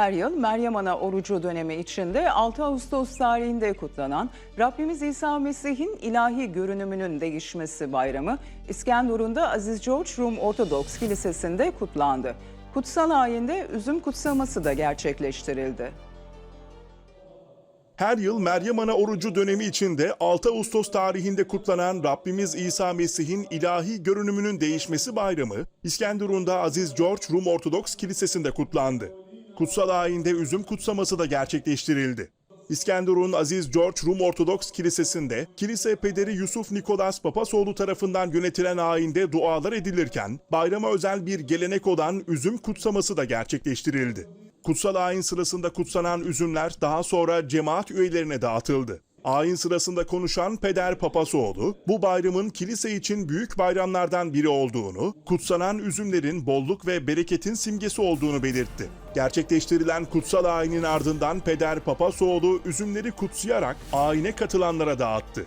Her yıl Meryem Ana orucu dönemi içinde 6 Ağustos tarihinde kutlanan Rabbimiz İsa Mesih'in ilahi görünümünün değişmesi bayramı İskenderun'da Aziz George Rum Ortodoks Kilisesi'nde kutlandı. Kutsal ayinde üzüm kutsaması da gerçekleştirildi. Her yıl Meryem Ana orucu dönemi içinde 6 Ağustos tarihinde kutlanan Rabbimiz İsa Mesih'in ilahi görünümünün değişmesi bayramı İskenderun'da Aziz George Rum Ortodoks Kilisesi'nde kutlandı. Kutsal ayinde üzüm kutsaması da gerçekleştirildi. İskenderun Aziz George Rum Ortodoks Kilisesi'nde kilise pederi Yusuf Nikolas Papasoğlu tarafından yönetilen ayinde dualar edilirken bayrama özel bir gelenek olan üzüm kutsaması da gerçekleştirildi. Kutsal ayin sırasında kutsanan üzümler daha sonra cemaat üyelerine dağıtıldı. Ayin sırasında konuşan Peder Papasoğlu, bu bayramın kilise için büyük bayramlardan biri olduğunu, kutsanan üzümlerin bolluk ve bereketin simgesi olduğunu belirtti. Gerçekleştirilen kutsal ayinin ardından Peder Papasoğlu üzümleri kutsayarak ayine katılanlara dağıttı.